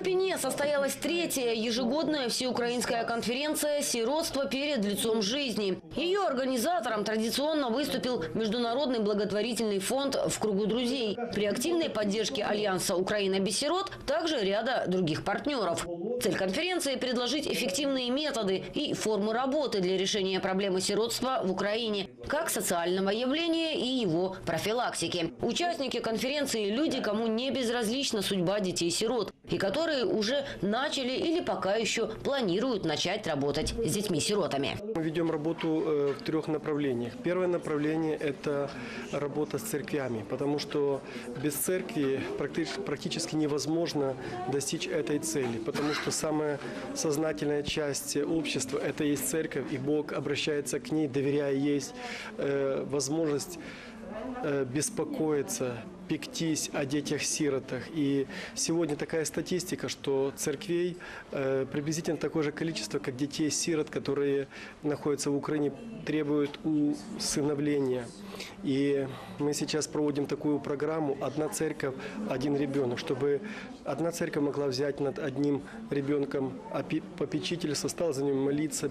Ирпене состоялась третья ежегодная всеукраинская конференция «Сиротство перед лицом жизни». Ее организатором традиционно выступил Международный благотворительный фонд «В кругу друзей». При активной поддержке Альянса «Украина без сирот» также ряда других партнеров. Цель конференции – предложить эффективные методы и формы работы для решения проблемы сиротства в Украине, как социального явления и его профилактики. Участники конференции – люди, кому не безразлична судьба детей-сирот и которые уже начали или пока еще планируют начать работать с детьми-сиротами. Мы ведем работу э, в трех направлениях. Первое направление – это работа с церквями, потому что без церкви практи- практически невозможно достичь этой цели, потому что самая сознательная часть общества – это есть церковь, и Бог обращается к ней, доверяя ей э, возможность э, беспокоиться, пектись о детях-сиротах. И сегодня такая статистика, что церквей э, приблизительно такое же количество, как детей-сирот, которые находятся в Украине, требуют усыновления. И мы сейчас проводим такую программу «Одна церковь, один ребенок», чтобы одна церковь могла взять над одним ребенком попечительство, стала за ним молиться,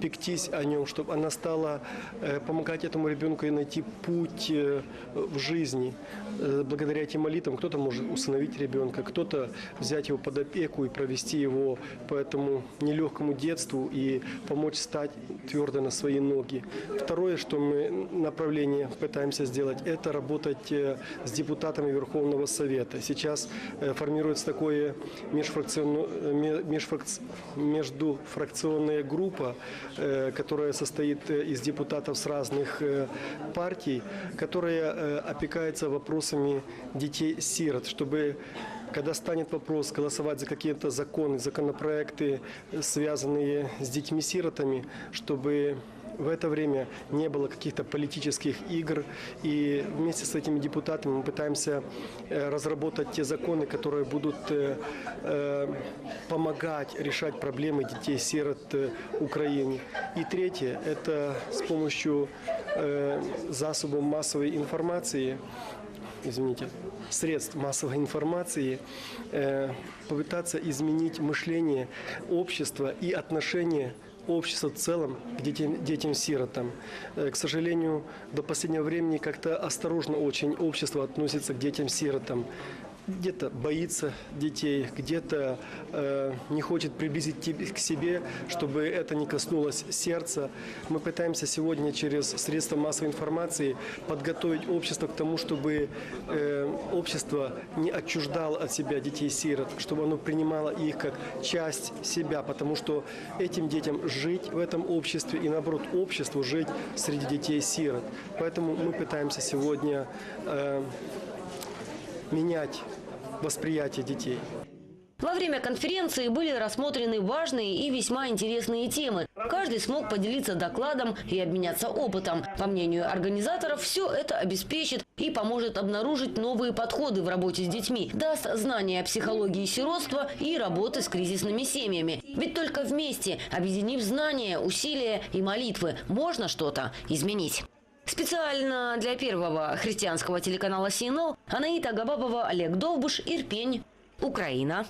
пектись о нем, чтобы она стала э, помогать этому ребенку и найти путь э, в жизни. Э, Благодаря этим молитвам кто-то может усыновить ребенка, кто-то взять его под опеку и провести его по этому нелегкому детству и помочь стать твердо на свои ноги. Второе, что мы направление пытаемся сделать, это работать э, с депутатами Верховного Совета. Сейчас э, формируется такое межфракционно- ме- межфракц- междуфракционная группа, которая состоит из депутатов с разных партий, которая опекается вопросами детей-сирот, чтобы когда станет вопрос голосовать за какие-то законы, законопроекты, связанные с детьми-сиротами, чтобы в это время не было каких-то политических игр. И вместе с этими депутатами мы пытаемся э, разработать те законы, которые будут э, э, помогать решать проблемы детей-сирот Украины. И третье – это с помощью засобов массовой информации извините, средств массовой информации э, попытаться изменить мышление общества и отношение общества в целом к детям, детям-сиротам. Э, К сожалению, до последнего времени как-то осторожно очень общество относится к детям-сиротам. Где-то боится детей, где-то э, не хочет приблизить к себе, чтобы это не коснулось сердца. Мы пытаемся сегодня через средства массовой информации подготовить общество к тому, чтобы э, общество не отчуждало от себя детей-сирот, чтобы оно принимало их как часть себя, потому что этим детям жить в этом обществе и наоборот обществу жить среди детей-сирот. Поэтому мы пытаемся сегодня э, менять восприятие детей. Во время конференции были рассмотрены важные и весьма интересные темы. Каждый смог поделиться докладом и обменяться опытом. По мнению организаторов, все это обеспечит и поможет обнаружить новые подходы в работе с детьми, даст знания о психологии сиротства и работы с кризисными семьями. Ведь только вместе, объединив знания, усилия и молитвы, можно что-то изменить. Специально для первого христианского телеканала СНЛ Анаита Габабова, Олег Довбуш, Ирпень, Украина.